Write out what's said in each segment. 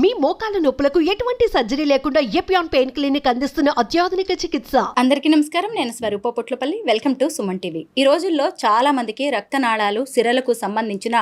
మీ మోకాల నొప్పులకు ఎటువంటి సర్జరీ లేకుండా ఎపియాన్ పెయిన్ క్లినిక్ అందిస్తున్న అత్యాధునిక చికిత్స. అందరికీ నమస్కారం నేను Swaroopa Potlapalli. Welcome to Suman TV. ఈ రోజుల్లో చాలా మందికి రక్తనాళాలు సిరలకు సంబంధించిన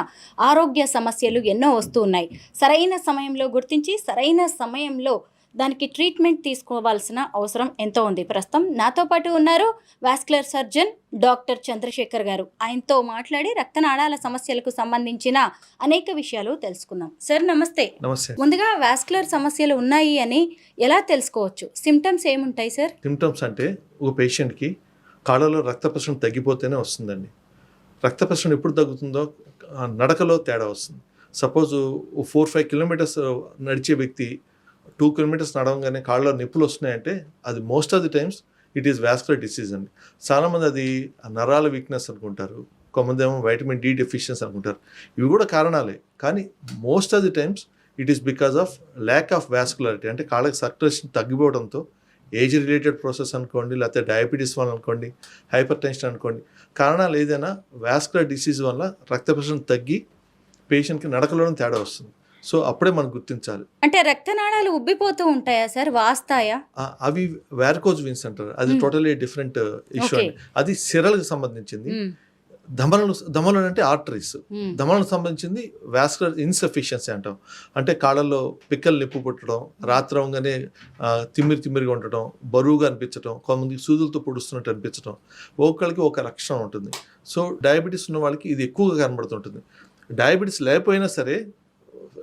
ఆరోగ్య సమస్యలు ఎన్నో వస్తూ ఉన్నాయి. సరైన సమయంలో గుర్తించి సరైన సమయంలో దానికి ట్రీట్మెంట్ తీసుకోవాల్సిన అవసరం ఎంతో ఉంది. ప్రస్తుతం నాతో పాటు ఉన్నారు వాస్కులర్ సర్జన్ డాక్టర్ చంద్రశేఖర్ గారు. ఆయనతో మాట్లాడి రక్తనాళాల సమస్యలకు సంబంధించిన అనేక విషయాలు తెలుసుకుందాం. సార్ నమస్తే. నమస్తే. ముందుగా వాస్కులర్ సమస్యలు ఉన్నాయి అని ఎలా తెలుసుకోవచ్చు? సిమ్టమ్స్ ఏముంటాయి సార్? సిమ్టమ్స్ అంటే ఒక పేషెంట్కి కాళ్ళలో రక్త ప్రసరణ తగ్గిపోతేనే వస్తుందండి. రక్త ప్రసరణ ఎప్పుడు తగ్గుతుందో నడకలో తేడా వస్తుంది. సపోజ్ ఫోర్ ఫైవ్ కిలోమీటర్స్ నడిచే వ్యక్తి టూ కిలోమీటర్స్ నడవగానే కాళ్ళలో నొప్పులు వస్తున్నాయంటే అది most of the times it is vascular disease అండి. చాలామంది అది నరాల వీక్నెస్ అనుకుంటారు కొంతమంది ఏమో వైటమిన్ డి డెఫిషియన్స్ అనుకుంటారు. ఇవి కూడా కారణాలే కానీ most of the times it is because of lack of vascularity అంటే కాళ్ళకి సర్క్యులేషన్ తగ్గిపోవడంతో ఏజ్ రిలేటెడ్ ప్రాసెస్ అనుకోండి లేకపోతే డయాబెటీస్ వల్ల అనుకోండి హైపర్ టెన్షన్ అనుకోండి కారణాలు ఏదైనా వాస్కులర్ డిసీజ్ వల్ల రక్త ప్రసరణ తగ్గి పేషెంట్కి నడకలోనే తేడా వస్తుంది. సో అప్పుడే మనం గుర్తించాలి. అంటే రక్తనాళాలు ఉబ్బిపోతూ ఉంటాయా సార్? వాస్తాయా? అవి వ్యారకోజ్ విన్స్ అంటారు. అది. Totally different issue. అండి. అది సిరలకు సంబంధించింది. ధమనులు ధమనులు అంటే ఆర్టరీస్ మ్మ్. ధమనులకు సంబంధించింది వాస్కులర్ ఇన్సఫిషియన్సీ అంటాం. అంటే కాళ్ళల్లో పిక్కలు నిప్పు పుట్టడం రాత్రి అవగానే ఆ, తిమ్మిరి తిమ్మిరిగా ఉండటం బరువుగా అనిపించడం కొంతమందికి సూదులతో పొడుస్తున్నట్టు అనిపించడం ఒక్కొక్కరికి ఒక లక్షణం ఉంటుంది. సో డయాబెటీస్ ఉన్న వాళ్ళకి ఇది ఎక్కువగా కనబడుతుంటుంది. డయాబెటీస్ లేకపోయినా సరే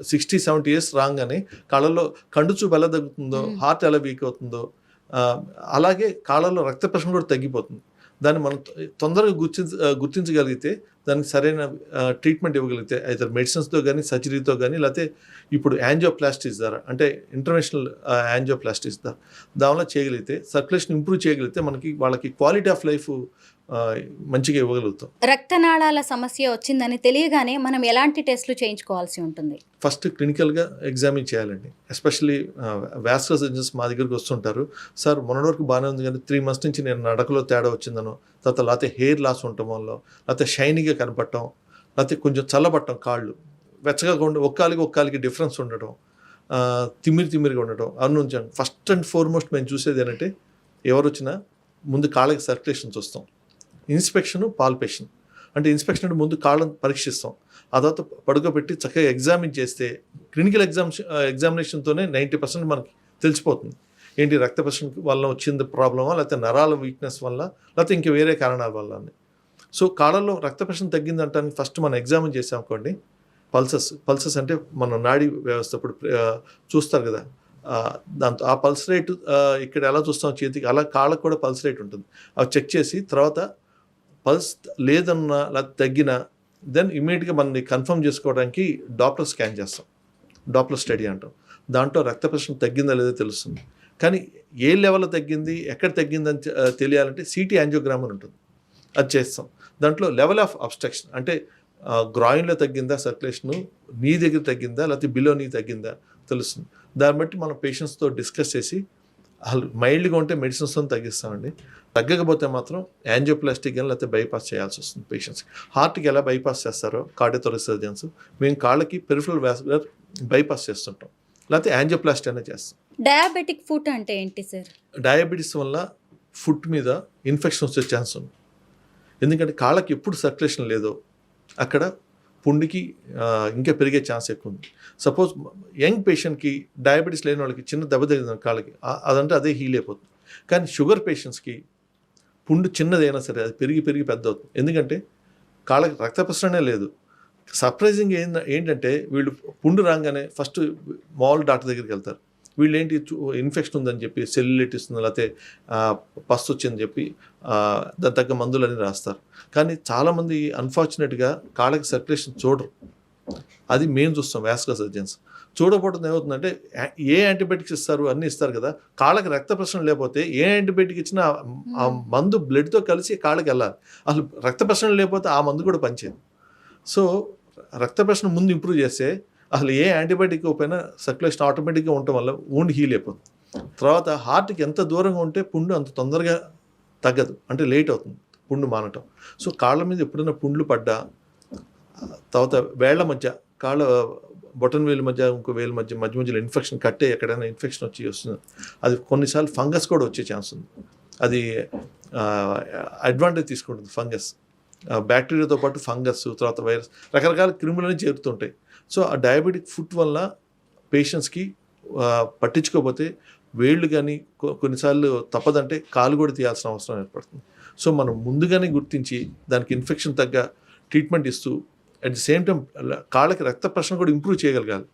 సిక్స్టీ సెవెంటీ ఇయర్స్ రాగానే కాళ్ళలో కండు చూపు ఎలా తగ్గుతుందో. హార్ట్ ఎలా వీక్ అవుతుందో అలాగే కాళ్ళలో రక్త ప్రసరణ కూడా తగ్గిపోతుంది దాన్ని మనం తొందరగా గుర్తించ ఆ, గుర్తించగలిగితే దానికి సరైన ట్రీట్మెంట్ ఇవ్వగలిగితే అయితే మెడిసిన్స్తో కానీ సర్జరీతో కానీ లేకపోతే ఇప్పుడు యాంజియోప్లాస్టిస్ ద్వారా అంటే ఇంటర్నేషనల్ యాంజియోప్లాస్టిస్ ద్వారా దానివల్ల చేయగలిగితే సర్క్యులేషన్ ఇంప్రూవ్ చేయగలిగితే మనకి వాళ్ళకి క్వాలిటీ ఆఫ్ లైఫ్ మంచిగా ఇవ్వగలుగుతాం. రక్తనాళాల సమస్య వచ్చిందని తెలియగానే మనం ఎలాంటి టెస్టులు చేయించుకోవాల్సి ఉంటుంది? ఫస్ట్ క్లినికల్గా ఎగ్జామిన్ చేయాలండి. ఎస్పెషల్లీ వ్యాస్కులర్ సర్జన్స్ మా దగ్గరికి వస్తుంటారు. సార్ మొన్నటి వరకు బాగానే ఉంది కానీ త్రీ మంత్స్ నుంచి నేను నడకలో తేడా వచ్చిందనో. తర్వాత లేకపోతే హెయిర్ లాస్ ఉండటం వల్ల లేకపోతే షైనీగా కనపడటం లేకపోతే కొంచెం చల్లబట్టం కాళ్ళు వెచ్చగా ఉండి ఒక్కాలికి ఒక్కాలికి డిఫరెన్స్ ఉండటం తిమ్మిరి తిమ్మిరిగా ఉండటం. అవి నుంచి ఫస్ట్ అండ్ ఫార్మోస్ట్ మేము చూసేది ఏంటంటే ఎవరు వచ్చినా ముందు కాళ్ళకి సర్క్యులేషన్ చూస్తాం ఇన్స్పెక్షన్ పాల్పేషన్. అంటే ఇన్స్పెక్షన్ అంటే ముందు కాళ్ళను పరీక్షిస్తాం. ఆ తర్వాత పడుకోబెట్టి చక్కగా ఎగ్జామిన్ చేస్తే క్లినికల్ ఎగ్జామ్ ఎగ్జామినేషన్తోనే నైంటీ పర్సెంట్ మనకి తెలిసిపోతుంది. ఏంటి రక్త ప్రసరణ వల్ల వచ్చింది ప్రాబ్లమా లేకపోతే నరాల వీక్నెస్ వల్ల లేకపోతే ఇంకా వేరే కారణాల వల్ల అని సో కాళ్ళలో రక్త ప్రసరణ తగ్గిందంటానికి ఫస్ట్ మనం ఎగ్జామిన్ చేసాం అనుకోండి పల్సెస్ పల్సెస్ అంటే మన నాడీ వ్యవస్థ ఇప్పుడు చూస్తారు కదా. దాంతో ఆ పల్స్ రేటు ఇక్కడ ఎలా చూస్తాం చేతికి అలా కాళ్ళకు కూడా పల్స్ రేట్ ఉంటుంది. అవి చెక్ చేసి తర్వాత పల్స్ లేదన్నా లేకపోతే తగ్గినా దెన్ ఇమీడియట్గా మనని కన్ఫర్మ్ చేసుకోవడానికి డాప్లర్ స్కాన్ చేస్తాం. డాప్లర్ స్టడీ అంటాం. దాంట్లో రక్త ప్రశ్న తగ్గిందా లేదో తెలుస్తుంది. కానీ ఏ లెవెల్లో తగ్గింది ఎక్కడ తగ్గిందని తెలియాలంటే సిటీ యాంజియోగ్రామ్ అని ఉంటుంది. అది చేస్తాం. దాంట్లో లెవెల్ ఆఫ్ అబ్స్ట్రక్షన్ అంటే గ్రాయిన్లో తగ్గిందా సర్క్యులేషను నీ దగ్గర తగ్గిందా లేకపోతే బిలో నీ తగ్గిందా తెలుస్తుంది. దాన్ని బట్టి మనం పేషెంట్స్తో డిస్కస్ చేసి అసలు మైల్డ్గా ఉంటే మెడిసిన్స్తో తగ్గిస్తామండి. తగ్గకపోతే మాత్రం యాంజియోప్లాస్టిక్ కానీ లేకపోతే బైపాస్ చేయాల్సి వస్తుంది పేషెంట్స్ హార్ట్కి ఎలా బైపాస్ చేస్తారో కార్డియోథొరస్ సర్జన్స్ మేము కాళ్ళకి పెరిఫరల్ వాస్కులర్ బైపాస్ చేస్తుంటాం. లేకపోతే యాంజియోప్లాస్టీ అనేది చేస్తాం. డయాబెటిక్ ఫుడ్ అంటే ఏంటి సార్ డయాబెటీస్ వల్ల ఫుడ్ మీద ఇన్ఫెక్షన్ వచ్చే ఛాన్స్ ఉంది. ఎందుకంటే కాళ్ళకి ఎప్పుడు సర్క్యులేషన్ లేదో అక్కడ పుండికి ఇంకా పెరిగే ఛాన్స్ ఎక్కువ ఉంది సపోజ్ యంగ్ పేషెంట్కి డయాబెటీస్ లేని వాళ్ళకి చిన్న దెబ్బ తగిలిన కాళ్ళకి అదంటే అదే హీల్ అయిపోతుంది. కానీ షుగర్ పేషెంట్స్కి పుండు చిన్నదైనా సరే అది పెరిగి పెరిగి పెద్ద అవుతుంది ఎందుకంటే కాళ్ళకి రక్త ప్రసరణే లేదు. సర్ప్రైజింగ్ ఏంద ఏంటంటే వీళ్ళు పుండు రాగానే ఫస్ట్ మామూలు డాక్టర్ దగ్గరికి వెళ్తారు. వీళ్ళు ఏంటి ఇన్ఫెక్షన్ ఉందని చెప్పి సెల్యులైటిస్ ఉంది లేకపోతే ఆ, పస్ వచ్చిందని చెప్పి దాని తగ్గ మందులని రాస్తారు. కానీ చాలామంది అన్ఫార్చునేట్గా కాళ్ళకి సర్క్యులేషన్ చూడరు. అది మేము చూస్తాం వ్యాస్కులర్ సర్జన్స్. చూడకపోవడం ఏమవుతుందంటే ఏ యాంటీబయాటిక్స్ ఇస్తారు అన్నీ ఇస్తారు కదా కాళ్ళకి రక్త ప్రసరణ లేకపోతే ఏ యాంటీబయాటిక్ ఇచ్చినా ఆ- ఆ మందు బ్లడ్తో కలిసి కాళ్ళకి వెళ్ళాలి. అసలు రక్త ప్రసరణ లేకపోతే ఆ మందు కూడా పనిచేయదు. సో రక్త ప్రసరణ ముందు ఇంప్రూవ్ చేస్తే అసలు ఏ యాంటీబయాటిక్ ఇవ్వకపోయినా సర్క్యులేషన్ ఆటోమేటిక్గా ఉండటం వల్ల ఊండి హీల్ అయిపోతుంది. తర్వాత హార్ట్కి ఎంత దూరంగా ఉంటే పుండు అంత తొందరగా తగ్గదు. అంటే లేట్ అవుతుంది. పుండు మానటం. సో కాళ్ళ మీద ఎప్పుడైనా పుండ్లు పడ్డా తర్వాత వేళ్ళ మధ్య కాళ్ళ బొటన్ వేలు మధ్య ఇంకో వేలు మధ్య మధ్య మధ్యలో ఇన్ఫెక్షన్ కట్టే ఎక్కడైనా ఇన్ఫెక్షన్ వచ్చి వస్తుంది. అది కొన్నిసార్లు ఫంగస్ కూడా వచ్చే ఛాన్స్ ఉంది. అది అడ్వాంటేజ్ తీసుకుంటుంది ఫంగస్ బ్యాక్టీరియాతో పాటు ఫంగస్ తర్వాత వైరస్ రకరకాల క్రిములని చేరుతుంటాయి. సో ఆ డయాబెటిక్ ఫుడ్ వల్ల పేషెంట్స్కి పట్టించుకోకపోతే వేళ్ళు కానీ కొన్నిసార్లు తప్పదంటే కాలు కూడా తీయాల్సిన అవసరం ఏర్పడుతుంది. సో మనం ముందుగానే గుర్తించి దానికి ఇన్ఫెక్షన్ తగ్గ ట్రీట్మెంట్ ఇస్తూ అట్ ది సేమ్ టైం కాళ్ళకి రక్త ప్రసరణ కూడా ఇంప్రూవ్ చేయగలగాలి.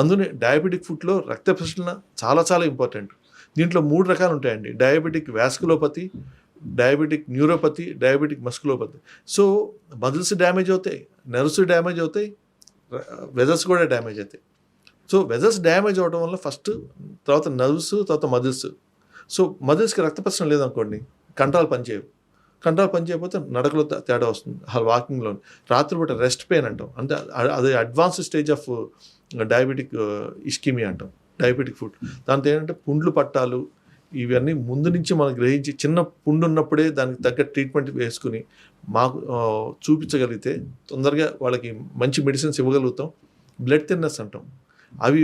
అందునే డయాబెటిక్ ఫుడ్లో రక్త ప్రసరణ చాలా చాలా ఇంపార్టెంట్. దీంట్లో మూడు రకాలు ఉంటాయండి. Diabetic vasculopathy diabetic neuropathy diabetic musculopathy. So muscles damage అవుతాయి నర్వ్స్ డ్యామేజ్ అవుతాయి వెజల్స్ కూడా డ్యామేజ్ అవుతాయి సో వెజల్స్ డ్యామేజ్ అవడం వల్ల ఫస్ట్ తర్వాత నర్వ్స్ తర్వాత మజిల్స్. సో మజిల్స్కి రక్త ప్రసరణ లేదనుకోండి కంట్రాలు పనిచేయవు కంట్రాలు పనిచేయకపోతే నడకలో తేడా వస్తుంది వాకింగ్లో రాత్రిపూట రెస్ట్ పెయిన్ అంటాం. అంటే అది advance stage of diabetic ischaemia అంటాం డయాబెటిక్ ఫుడ్. దాంతో ఏంటంటే పుండ్లు పట్టాలు ఇవన్నీ ముందు నుంచి మనం గ్రహించి చిన్న పుండు ఉన్నప్పుడే దానికి తగ్గ ట్రీట్మెంట్ వేసుకుని మాకు చూపించగలిగితే తొందరగా వాళ్ళకి మంచి మెడిసిన్స్ ఇవ్వగలుగుతాం. బ్లడ్ థిన్నెస్ అంటాం. అవి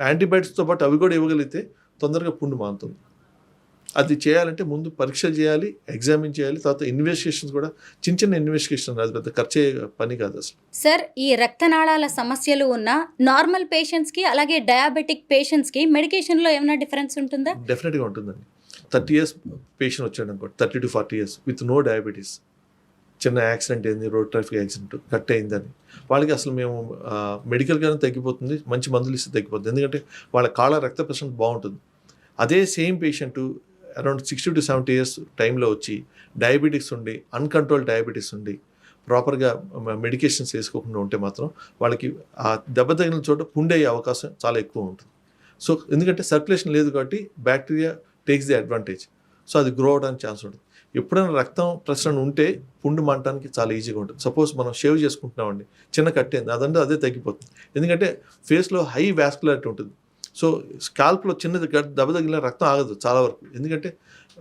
యాంటీబయాటిక్స్తో పాటు అవి కూడా ఇవ్వగలిగితే తొందరగా పుండు మారుతుంది అది చేయాలంటే ముందు పరీక్షలు చేయాలి ఎగ్జామిన్ చేయాలి తర్వాత ఇన్వెస్టిగేషన్స్ కూడా చిన్న చిన్న ఇన్వెస్టిగేషన్ అది పెద్ద ఖర్చు పని కాదు అసలు. సార్ ఈ రక్తనాళాల సమస్యలు ఉన్న నార్మల్ పేషెంట్స్కి అలాగే డయాబెటిక్ పేషెంట్స్కి మెడికేషన్లో ఏమైనా డిఫరెన్స్ ఉంటుందా? డెఫినెట్గా ఉంటుందండి. థర్టీ ఇయర్స్ పేషెంట్ వచ్చాడు అనుకోండి thirty to forty years with no diabetes చిన్న యాక్సిడెంట్ అయింది రోడ్ ట్రాఫిక్ యాక్సిడెంట్ కట్ అయిందని. వాళ్ళకి అసలు మేము మెడికల్గానే తగ్గిపోతుంది మంచి మందులు ఇస్తే తగ్గిపోతుంది. ఎందుకంటే వాళ్ళ కాళ్ళ రక్త ప్రసరణ బాగుంటుంది. అదే same patient around sixty to seventy years టైంలో వచ్చి డయాబెటిక్స్ ఉండి అన్కంట్రోల్ డయాబెటీస్ ఉండి ప్రాపర్గా మెడికేషన్స్ వేసుకోకుండా ఉంటే మాత్రం వాళ్ళకి ఆ దెబ్బ తగిన చోట పుండే అయ్యే అవకాశం చాలా ఎక్కువ ఉంటుంది. సో ఎందుకంటే సర్క్యులేషన్ లేదు కాబట్టి bacteria takes the advantage. So అది గ్రో అవడానికి ఛాన్స్ ఉంటుంది. ఎప్పుడైనా రక్తం ప్రసరణ ఉంటే పుండు మంటానికి చాలా ఈజీగా ఉంటుంది. సపోజ్ మనం షేవ్ చేసుకుంటున్నామండి చిన్న కట్టేది అదంటే అదే తగ్గిపోతుంది. ఎందుకంటే ఫేస్లో హై వ్యాస్కులారిటీ ఉంటుంది. సో స్కాల్ప్లో చిన్నది దెబ్బ తగిలిన రక్తం ఆగదు చాలా వరకు. ఎందుకంటే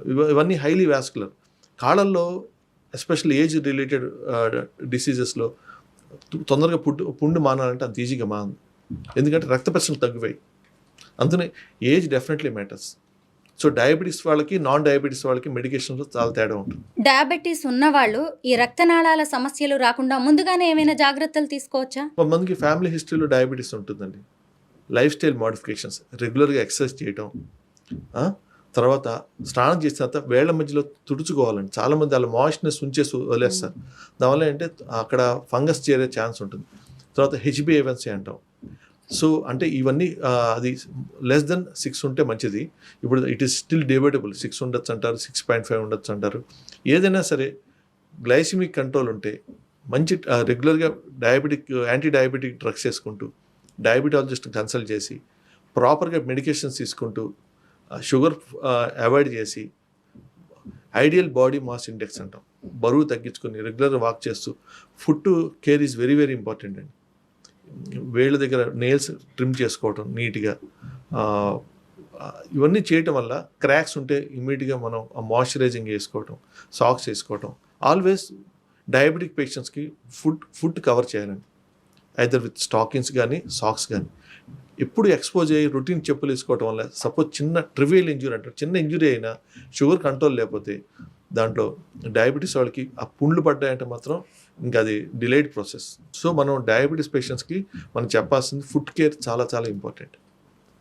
ఇవ- ఇవన్నీ హైలీ వ్యాస్కులర్ కాళ్ళల్లో ఎస్పెషల్లీ ఏజ్ రిలేటెడ్ డిసీజెస్లో తొందరగా పుండు పుండు మానాలంటే అంత ఈజీగా మానదు. ఎందుకంటే రక్త ప్రసరణ తగ్గిపోయి అందుకనే age definitely matters. So diabetes వాళ్ళకి నాన్ డయాబెటీస్ వాళ్ళకి మెడికేషన్లో చాలా తేడా ఉంటుంది. డయాబెటీస్ ఉన్నవాళ్ళు ఈ రక్తనాళాల సమస్యలు రాకుండా ముందుగానే ఏమైనా జాగ్రత్తలు తీసుకోవచ్చా? కొంతమందికి ఫ్యామిలీ హిస్టరీలో డయాబెటీస్ ఉంటుందండి. లైఫ్ స్టైల్ మోడిఫికేషన్స్ రెగ్యులర్గా ఎక్సర్సైజ్ చేయటం తర్వాత స్నానం చేసిన తర్వాత వేళ్ళ మధ్యలో తుడుచుకోవాలండి. చాలామంది అలా మాయిస్ట్నెస్ ఉంచేసి వదిలేస్తారు. దానివల్ల ఏంటంటే అక్కడ ఫంగస్ చేరే ఛాన్స్ ఉంటుంది. తర్వాత హెచ్బిఏవన్సీ అంటాం. సో అంటే ఇవన్నీ అది లెస్ దెన్ సిక్స్ ఉంటే మంచిది. ఇప్పుడు it is still debatable six ఉండొచ్చు అంటారు సిక్స్ పాయింట్ ఫైవ్ ఉండొచ్చు అంటారు. ఏదైనా సరే గ్లైసిమిక్ కంట్రోల్ ఉంటే మంచి రెగ్యులర్గా డయాబెటిక్ యాంటీ డయాబెటిక్ డ్రగ్స్ వేసుకుంటూ డయాబెటాలజిస్ట్ కన్సల్ట్ చేసి ప్రాపర్గా మెడికేషన్స్ తీసుకుంటూ షుగర్ అవాయిడ్ చేసి ఐడియల్ బాడీ మాస్ ఇండెక్స్ అంటాం. బరువు తగ్గించుకొని రెగ్యులర్ వాక్ చేస్తూ foot care is very very important అండి. వేళ్ళ దగ్గర నెయిల్స్ ట్రిమ్ చేసుకోవటం నీట్గా ఇవన్నీ చేయటం వల్ల క్రాక్స్ ఉంటే ఇమ్మీడియట్గా మనం మాయిశ్చరైజింగ్ వేసుకోవటం సాక్స్ వేసుకోవటం. ఆల్వేస్ డయాబెటిక్ పేషెంట్స్కి ఫుడ్ ఫుడ్ కవర్ చేయాలండి. ఐదర్ విత్ స్టాకింగ్స్ కానీ సాక్స్ కానీ ఎప్పుడు ఎక్స్పోజ్ అయ్యి రొటీన్ చెప్పులు వేసుకోవటం వల్ల సపోజ్ చిన్న ట్రివియల్ ఇంజురీ అంటారు చిన్న ఇంజురీ అయినా షుగర్ కంట్రోల్ లేకపోతే దాంట్లో డయాబెటీస్ వాళ్ళకి ఆ పుండ్లు పడ్డాయంటే మాత్రం ఇంకా అది డిలేడ్ ప్రాసెస్ సో మనం డయాబెటీస్ పేషెంట్స్కి మనం చెప్పాల్సింది ఫుడ్ కేర్ చాలా చాలా ఇంపార్టెంట్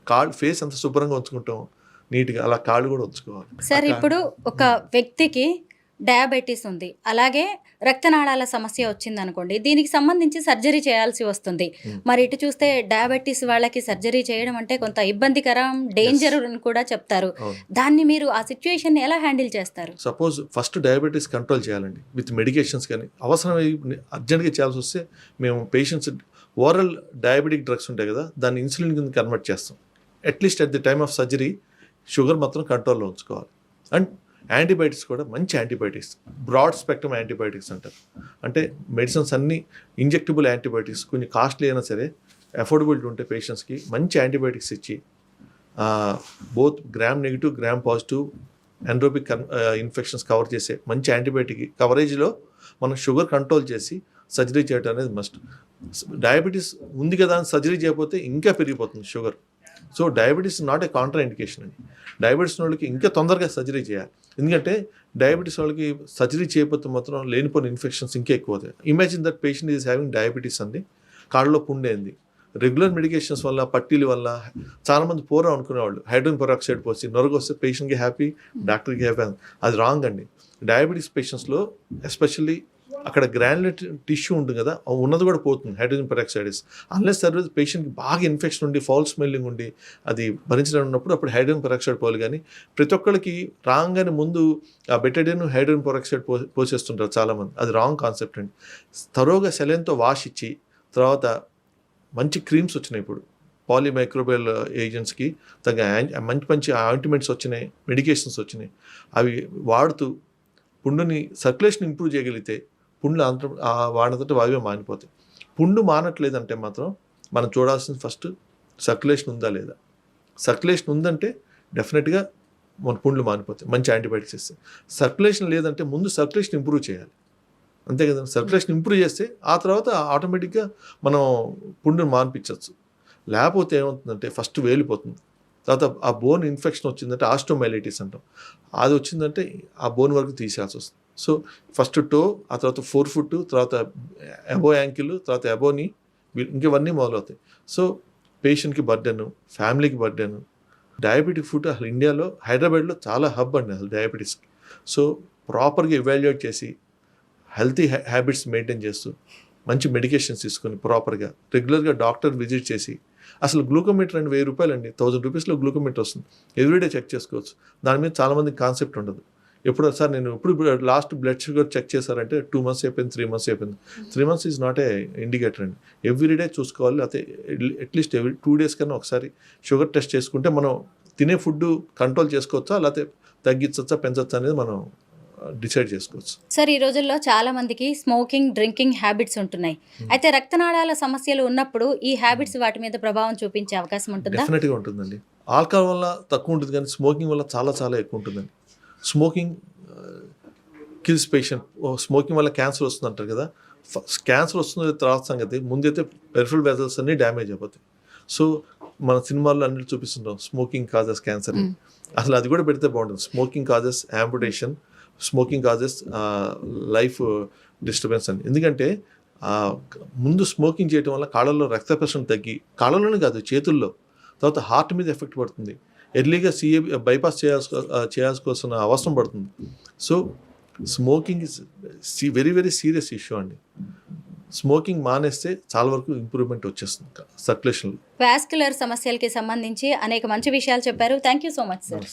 కాళ్ళు ఫేస్ అంత శుభ్రంగా ఉంచుకుంటాం. నీట్గా అలా కాళ్ళు కూడా ఉంచుకోవాలి. సార్ ఇప్పుడు ఒక వ్యక్తికి డయాబెటీస్ ఉంది. అలాగే రక్తనాళాల సమస్య వచ్చింది అనుకోండి దీనికి సంబంధించి సర్జరీ చేయాల్సి వస్తుంది. మరి ఇటు చూస్తే డయాబెటీస్ వాళ్ళకి సర్జరీ చేయడం అంటే కొంత ఇబ్బందికరం డేంజర్ అని కూడా చెప్తారు. దాన్ని మీరు ఆ సిచ్యువేషన్ ఎలా హ్యాండిల్ చేస్తారు? సపోజ్ ఫస్ట్ డయాబెటీస్ కంట్రోల్ చేయాలండి విత్ మెడికేషన్స్ కానీ. అవసరమై అర్జెంట్గా చేయాల్సి వస్తే మేము పేషెంట్స్ ఓరల్ డయాబెటిక్ డ్రగ్స్ ఉంటాయి కదా దాన్ని ఇన్సులిన్ కింద కన్వర్ట్ చేస్తాం. At least at the time of surgery sugar మాత్రం కంట్రోల్లో ఉంచుకోవాలి. అండ్ యాంటీబయాటిక్స్ కూడా మంచి యాంటీబయాటిక్స్ బ్రాడ్ స్పెక్ట్రమ్ యాంటీబయాటిక్స్ అంటారు. అంటే మెడిసిన్స్ అన్నీ ఇంజెక్టబుల్ యాంటీబయాటిక్స్ కొంచెం కాస్ట్లీ అయినా సరే అఫోర్డబిలిటీ ఉంటే పేషెంట్స్కి మంచి యాంటీబయాటిక్స్ ఇచ్చి both gram negative gram positive ఎండ్రోపిక్ infections cover చేసే మంచి యాంటీబయాటిక్ కవరేజ్లో మనం షుగర్ కంట్రోల్ చేసి సర్జరీ చేయడం అనేది మస్ట్ డయాబెటీస్ ఉంది కదా అని సర్జరీ చేయకపోతే ఇంకా పెరిగిపోతుంది sugar so diabetes not a contraindication అండి. డయాబెటీస్ వాళ్ళకి ఇంకా తొందరగా సర్జరీ చేయాలి. ఎందుకంటే డయాబెటీస్ వాళ్ళకి సర్జరీ చేయకపోతే మాత్రం లేనిపోయిన ఇన్ఫెక్షన్స్ ఇంకా ఎక్కువ అవుతాయి. Imagine that patient is having diabetes అండి. కాళ్ళలో పుండేంది రెగ్యులర్ మెడికేషన్స్ వల్ల పట్టీల వల్ల చాలా మంది పోరా అనుకునేవాళ్ళు. హైడ్రోజన్ పెరాక్సైడ్ పోసి నొరగ వస్తే పేషెంట్కి హ్యాపీ డాక్టర్కి హ్యాపీ అది రాంగ్ అండి. డయాబెటీస్ పేషెంట్స్లో ఎస్పెషల్లీ అక్కడ గ్రాన్యులర్ టిష్యూ ఉంటుంది కదా ఉన్నది కూడా పోతుంది హైడ్రోజన్ పెరాక్సైడ్స్ అన్లెస్ సర్వీస్ పేషెంట్కి బాగా ఇన్ఫెక్షన్ ఉండి ఫాల్ స్మెల్లింగ్ ఉండి అది భరించడం ఉన్నప్పుడు అప్పుడు హైడ్రోజన్ పెరాక్సైడ్ పోవాలి. కానీ ప్రతి ఒక్కరికి రాగానే ముందు ఆ బెటడిన్ హైడ్రోజన్ పెరాక్సైడ్ పో పోసేస్తుంటారు చాలామంది. అది రాంగ్ కాన్సెప్ట్ అండి. తరోగా సెలెన్తో వాష్ ఇచ్చి తర్వాత మంచి క్రీమ్స్ వచ్చినాయి ఇప్పుడు. పాలిమైక్రోబియల్ ఏజెంట్స్కి తగ్గ మంచి మంచి ఆయింట్మెంట్స్ వచ్చినాయి మెడికేషన్స్ వచ్చినాయి. అవి వాడుతూ పుండుని సర్క్యులేషన్ ఇంప్రూవ్ చేయగలిగితే పుండ్లు అంత వాడినంతటి వాయువే మానిపోతాయి. పుండు మానట్లేదంటే మాత్రం మనం చూడాల్సిన ఫస్ట్ సర్క్యులేషన్ ఉందా లేదా? సర్క్యులేషన్ ఉందంటే డెఫినెట్గా మన పుండ్లు మానిపోతాయి మంచి యాంటీబయాటిక్స్ ఇస్తే సర్క్యులేషన్ లేదంటే ముందు సర్క్యులేషన్ ఇంప్రూవ్ చేయాలి. అంతే కదా? సర్క్యులేషన్ ఇంప్రూవ్ చేస్తే ఆ తర్వాత ఆటోమేటిక్గా మనం పుండును మానిపించవచ్చు లేకపోతే ఏమవుతుందంటే ఫస్ట్ వేలిపోతుంది. తర్వాత ఆ బోన్ ఇన్ఫెక్షన్ వచ్చిందంటే ఆస్టోమైలైటిస్ అంటాం. అది వచ్చిందంటే ఆ బోన్ వరకు తీసేయాల్సి వస్తుంది. సో ఫస్ట్ టో ఆ తర్వాత ఫోర్ ఫుట్ తర్వాత ఎబో యాంకిల్ తర్వాత ఎబోని ఇంకవన్నీ మొదలవుతాయి. సో పేషెంట్కి బర్డెను ఫ్యామిలీకి బర్డెను డయాబెటిక్ ఫుడ్ అసలు ఇండియాలో హైదరాబాద్లో చాలా హబ్ అండి అసలు డయాబెటీస్కి సో ప్రాపర్గా ఇవాల్యుయేట్ చేసి హెల్తీ హ్యాబిట్స్ మెయింటైన్ చేస్తూ మంచి మెడికేషన్స్ తీసుకొని ప్రాపర్గా రెగ్యులర్గా డాక్టర్ విజిట్ చేసి అసలు గ్లూకోమీటర్ అండి వెయ్యి రూపాయలు అండి థౌసండ్ రూపీస్లో గ్లూకోమీటర్ వస్తుంది. ఎవ్రీడే చెక్ చేసుకోవచ్చు. దాని మీద చాలామందికి కాన్సెప్ట్ ఉండదు. ఎప్పుడు సార్ నేను ఇప్పుడు లాస్ట్ బ్లడ్ షుగర్ చెక్ చేశారంటే టూ మంత్స్ అయిపోయింది త్రీ మంత్స్ అయిపోయింది. Three months is not a indicator అండి. ఎవ్రీడే చూసుకోవాలి లేకపోతే అట్లీస్ట్ ఎవ్రీ టూ డేస్ కన్నా ఒకసారి షుగర్ టెస్ట్ చేసుకుంటే మనం తినే ఫుడ్ కంట్రోల్ చేసుకోవచ్చా లేకపోతే తగ్గించవచ్చా పెంచవచ్చా అనేది మనం డిసైడ్ చేసుకోవచ్చు. సార్ ఈ రోజుల్లో చాలా మందికి స్మోకింగ్ డ్రింకింగ్ హ్యాబిట్స్ ఉంటున్నాయి. అయితే రక్తనాళాల సమస్యలు ఉన్నప్పుడు ఈ హ్యాబిట్స్ వాటి మీద ప్రభావం చూపించే అవకాశం ఉంటుందా? డెఫినెట్గా ఉంటుందండి. ఆల్కహాల్ వల్ల తక్కువ ఉంటుంది కానీ స్మోకింగ్ వల్ల చాలా చాలా ఎక్కువ ఉంటుందండి. స్మోకింగ్ కిల్స్ పేషెంట్ స్మోకింగ్ వల్ల క్యాన్సర్ వస్తుంది అంటారు కదా క్యాన్సర్ వస్తుంది తర్వాత సంగతి ముందైతే పెర్ఫుల్ వెజల్స్ అన్ని డ్యామేజ్ అయిపోతాయి. సో మన సినిమాల్లో అన్ని చూపిస్తుంటాం స్మోకింగ్ కాజెస్ క్యాన్సర్. అసలు అది కూడా పెడితే బాగుంటుంది. Smoking causes amputation smoking causes life disturbance అని. ఎందుకంటే ముందు స్మోకింగ్ చేయడం వల్ల కాళ్ళల్లో రక్త ప్రసరణ తగ్గి కాళ్ళలోనే కాదు చేతుల్లో తర్వాత హార్ట్ మీద ఎఫెక్ట్ పడుతుంది. ఎర్లీగా సిఏ బైపాస్ చేయాల్సి చేయాల్సిన అవసరం పడుతుంది. So smoking is very very serious issue అండి. స్మోకింగ్ మానేస్తే చాలా వరకు ఇంప్రూవ్మెంట్ వచ్చేస్తుంది సర్క్యులేషన్లో. వాస్కులర్ సమస్యలకి సంబంధించి అనేక మంచి విషయాలు చెప్పారు. Thank you so much sir.